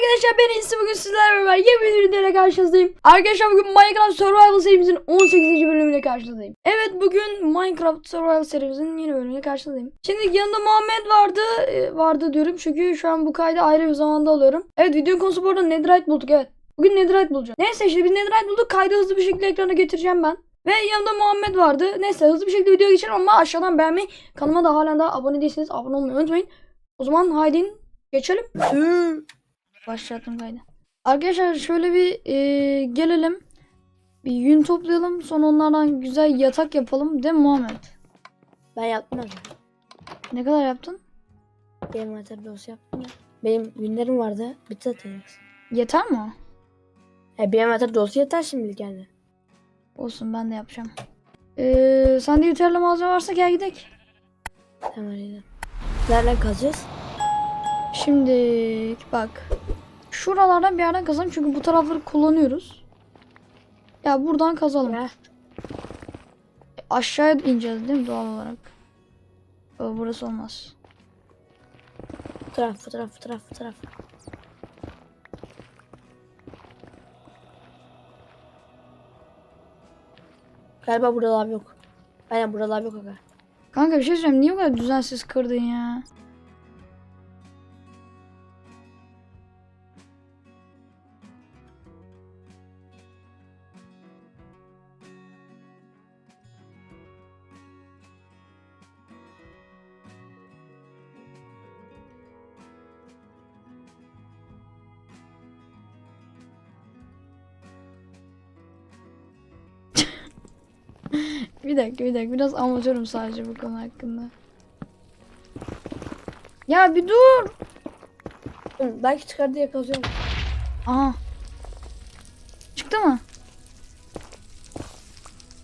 arkadaşlar ben İnsi bugün sizlerle beraber yeni bir videoyla karşınızdayım. Arkadaşlar bugün Minecraft Survival serimizin 18. bölümüyle karşınızdayım. Evet bugün Minecraft Survival serimizin yeni bölümüyle karşınızdayım. Şimdi yanında Muhammed vardı. e, Vardı diyorum çünkü şu an bu kaydı ayrı bir zamanda alıyorum. Evet videonun konusu bu arada Netherite bulduk evet. Bugün Netherite bulacağım. Neyse işte biz Netherite bulduk. Kaydı hızlı bir şekilde ekrana getireceğim ben. Ve yanında Muhammed vardı. Neyse hızlı bir şekilde video geçelim ama aşağıdan beğenmeyi, kanalıma da halen daha abone değilseniz abone olmayı unutmayın. O zaman haydi geçelim. Başlattım kaydı. Arkadaşlar şöyle bir e, gelelim. Bir yün toplayalım. Sonra onlardan güzel yatak yapalım. Değil mi Muhammed? Ben yaptım önce. Ne kadar yaptın? Benim atar dosya yaptım ya. Benim günlerim vardı. Bitti zaten. Yeter mi o? E, benim atar dosya yeter şimdilik yani. Olsun ben de yapacağım. Ee, sende yeterli malzeme varsa gel gidelim. Tamam öyle. Nereden kazacağız? Şimdi bak. Şuralardan bir yerden kazalım çünkü bu tarafları kullanıyoruz. Ya buradan kazalım. Ya. Aşağıya ineceğiz değil mi doğal olarak? Yo, Burası olmaz. Fotoğraf fotoğraf fotoğraf fotoğraf. Galiba burada lav yok. Aynen burada lav yok aga. Kanka bir şey söyleyeyim. Niye bu kadar düzensiz kırdın ya? Bir dakika bir dakika biraz amatörüm sadece bu konu hakkında. Ya bir dur. Belki çıkar diye kazıyorum. Çıktı mı?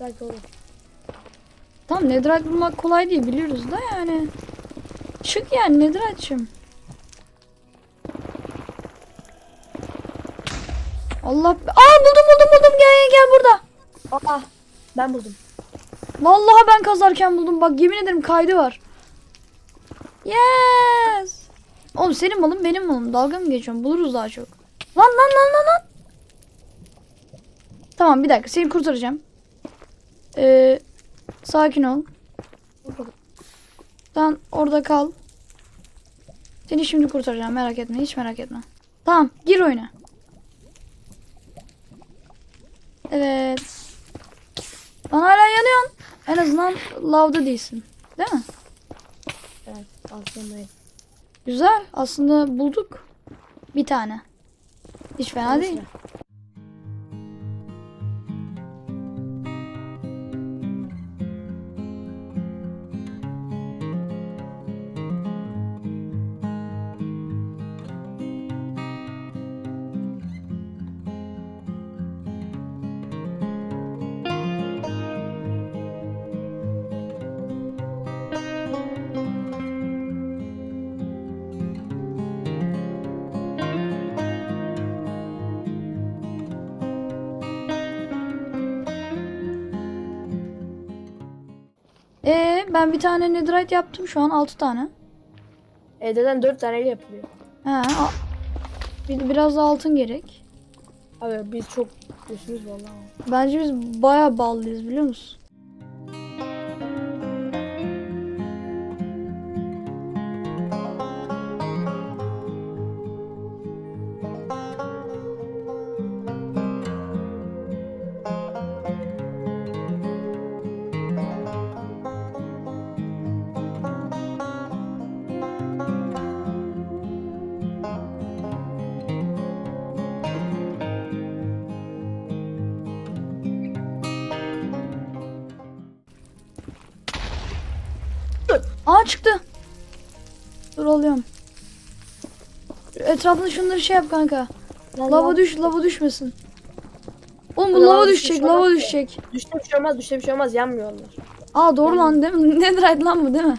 Belki olur. Tamam netherite bulmak kolay değil biliyoruz da yani. Çık yani netherite'cim. Allah. Aa buldum buldum buldum gel gel burada. Aa ben buldum. Vallahi ben kazarken buldum. Bak yemin ederim kaydı var. Yes. Oğlum senin malın benim malım. Dalga mı geçiyorsun? Buluruz daha çok. Lan lan lan lan lan. Tamam bir dakika seni kurtaracağım. Ee, sakin ol. Sen orada kal. Seni şimdi kurtaracağım merak etme hiç merak etme. Tamam gir oyuna. Evet. Lan hala yanıyorsun. En azından lavda değilsin. Değil mi? Evet altındayım. Güzel. Aslında bulduk. Bir tane. Hiç fena değil. Ben bir tane netherite yaptım şu an 6 tane. Evden dört taneyle yapılıyor. He, bir, biraz da altın gerek. Abi biz çok üstümüz vallahi. Bence biz bayağı ballıyız biliyor musun? Çıktı. Dur alıyorum. Etrafında şunları şey yap kanka. Lan Lava lan. düş, lava düşmesin. Oğlum bu Lava lava düşmüş, düşecek, lava düşecek. Düşte bir şey olmaz, düşte bir şey olmaz. Yanmıyorlar. Aa doğru lan değil mi? Netherite lan bu değil mi?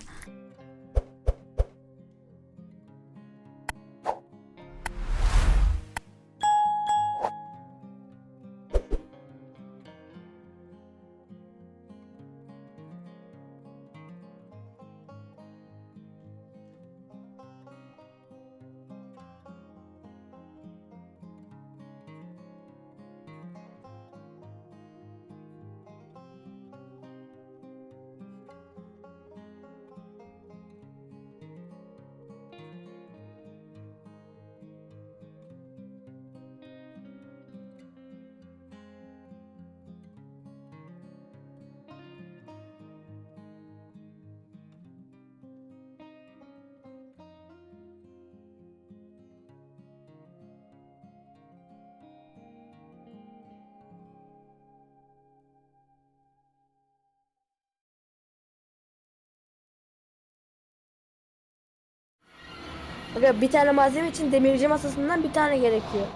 Aga bir tane malzeme için demirci masasından bir tane gerekiyor.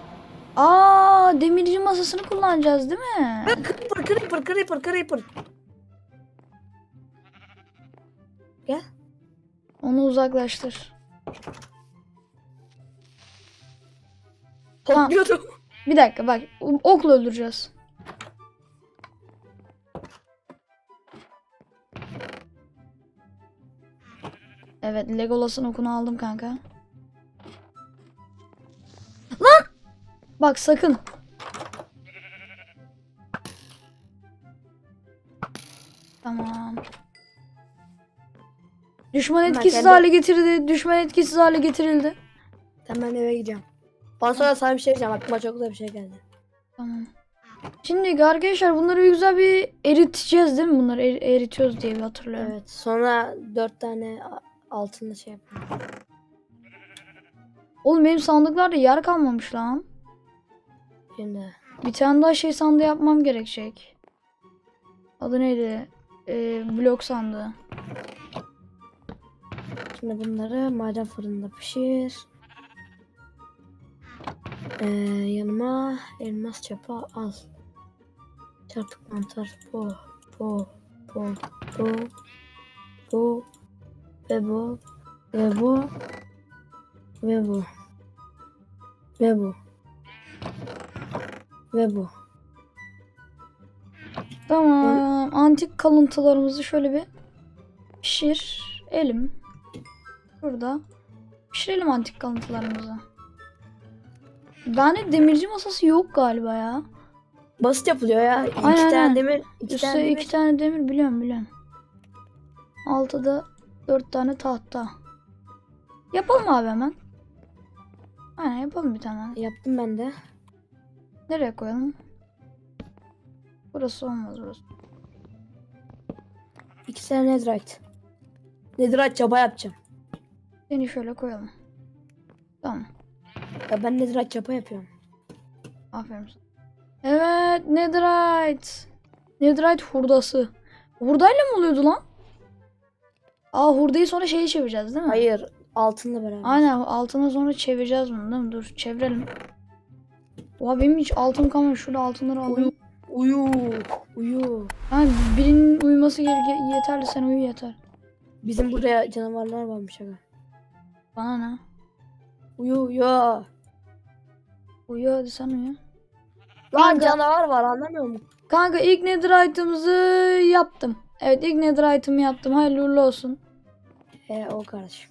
Aa demirci masasını kullanacağız değil mi? Creeper, creeper, creeper, creeper. Gel. Onu uzaklaştır. Tamam. Topluyordum. Bir dakika bak okla öldüreceğiz. Evet Legolas'ın okunu aldım kanka. Bak sakın. Tamam. Düşman etkisiz hale getirdi. Düşman etkisiz hale getirildi. Hemen eve gideceğim. Ondan sonra sana bir şey diyeceğim. Aklıma çok güzel bir şey geldi. Tamam. Şimdi arkadaşlar bunları güzel bir eriteceğiz değil mi? Bunları er- eritiyoruz diye bir hatırlıyorum. Evet. Sonra dört tane a- altınla şey yapayım. Oğlum benim sandıklarda yer kalmamış lan. Şimdi Bir tane daha şey sandığı yapmam gerekecek. Adı neydi? Ee, blok sandığı. Şimdi bunları maden fırında pişir. Ee, yanıma elmas çapa al. Çarpık mantar bu, bu, bu, bu, bu ve bu ve bu ve bu ve bu ve bu. Tamam. Antik kalıntılarımızı şöyle bir pişirelim. Burada. Pişirelim antik kalıntılarımızı. Bende demirci masası yok galiba ya. Basit yapılıyor ya. İki Aynen, tane aynen. demir, iki Üstte tane demir. iki tane demir biliyorum biliyorum. Altıda dört tane tahta. Yapalım abi hemen. Aynen yapalım bir tane. Yaptım ben de. Nereye koyalım? Burası olmaz burası. İki tane netherite. Netherite çaba yapacağım. Seni şöyle koyalım. Tamam. Ya ben netherite çapa yapıyorum. Aferin sana. Evet Netherite. Netherite hurdası. Hurdayla mı oluyordu lan? Aa hurdayı sonra şeye çevireceğiz değil mi? Hayır, altınla beraber. Aynen altına sonra çevireceğiz bunu değil mi? Dur çevirelim. Oha benim hiç altın kalmamış. Şurada altınları alayım. Uyu, uyu. Ha, birinin uyuması gere- yeterli. Sen uyu yeter. Bizim buraya canavarlar varmış aga. Bana ne? Uyu, uyu. Uyu hadi sen uyu. Lan Kanka. canavar var anlamıyor musun? Kanka ilk netherite'ımızı yaptım. Evet ilk netherite'ımı yaptım. Hayırlı uğurlu olsun. He o kardeşim.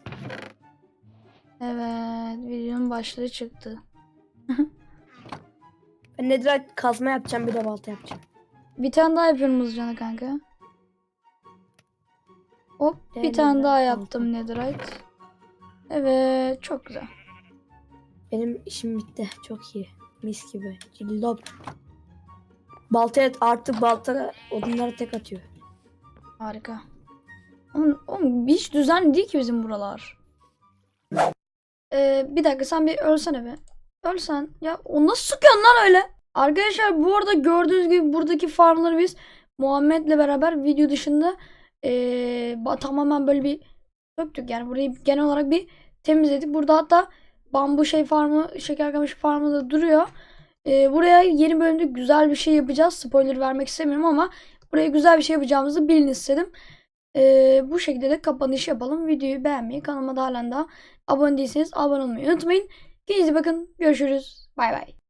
Evet videonun başlığı çıktı. Ben netherite kazma yapacağım bir de balta yapacağım. Bir tane daha yapıyorum hızlıca kanka. Hop bir Değerli tane daha yaptım netherite. Evet çok güzel. Benim işim bitti. Çok iyi. Mis gibi. Cillop. Balta et artık balta odunları tek atıyor. Harika. Oğlum, oğlum hiç düzenli değil ki bizim buralar. Ee, bir dakika sen bir ölsene be. Ölsen. Ya o nasıl sıkıyorsun lan öyle? Arkadaşlar bu arada gördüğünüz gibi buradaki farmları biz Muhammed'le beraber video dışında ee, tamamen böyle bir söktük. Yani burayı genel olarak bir temizledik. Burada hatta bambu şey farmı, şeker kamışı farmı da duruyor. Ee, buraya yeni bölümde güzel bir şey yapacağız. Spoiler vermek istemiyorum ama buraya güzel bir şey yapacağımızı bilin istedim. Ee, bu şekilde de kapanış yapalım. Videoyu beğenmeyi, kanalıma da halen daha abone değilseniz abone olmayı unutmayın. Kendinize bakın. Görüşürüz. Bay bay.